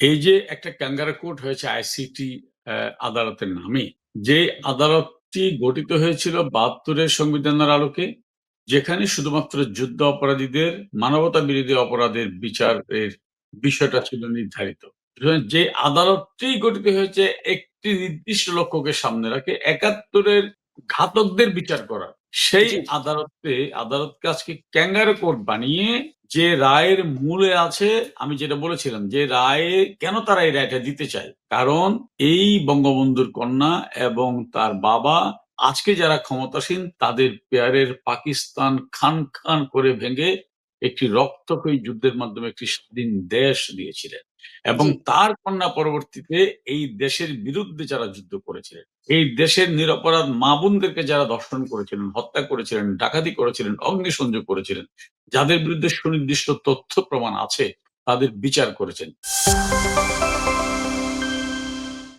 এই যে একটা ক্যাঙ্গারু কোর্ট হয়েছে আইসিটি আদালতের নামে, যে আদালতটি গঠিত হয়েছিল বাহাত্তরের সংবিধানের আলোকে, যেখানে শুধুমাত্র যুদ্ধ অপরাধীদের মানবতা বিরোধী অপরাধের বিচারের বিষয়টা ছিল নির্ধারিত। যে আদালতটি গঠিত হয়েছে একটি নির্দিষ্ট লক্ষ্যকে সামনে রাখে একাত্তরের ঘাতকদের বিচার করা। সেই আদালতে আদালতকে আজকে ক্যাঙ্গারু কোর্ট বানিয়ে যে রায়ের মূলে আছে আমি যেটা বলেছিলাম যে রায়ে কেন তারা এই রায়টা দিতে চায়? কারণ এই বঙ্গবন্ধুর কন্যা এবং তার বাবা আজকে যারা ক্ষমতাসীন তাদের পেয়ারের পাকিস্তান খান, খান করে ভেঙে একটি রক্তক্ষয়ী যুদ্ধের মাধ্যমে একটি স্বাধীন দেশ দিয়েছিলেন। এবং তার কন্যা পরবর্তীতে এই দেশের বিরুদ্ধে যারা যুদ্ধ করেছিলেন, এই দেশের নিরপরাধ মা-বোনদেরকে যারা দর্শন করেছিলেন, হত্যা করেছিলেন, ডাকাতি করেছিলেন, অগ্নিসংযোগ করেছিলেন, যাদের বিরুদ্ধে সুনির্দিষ্ট তথ্য প্রমাণ আছে তাদের বিচার করেছেন।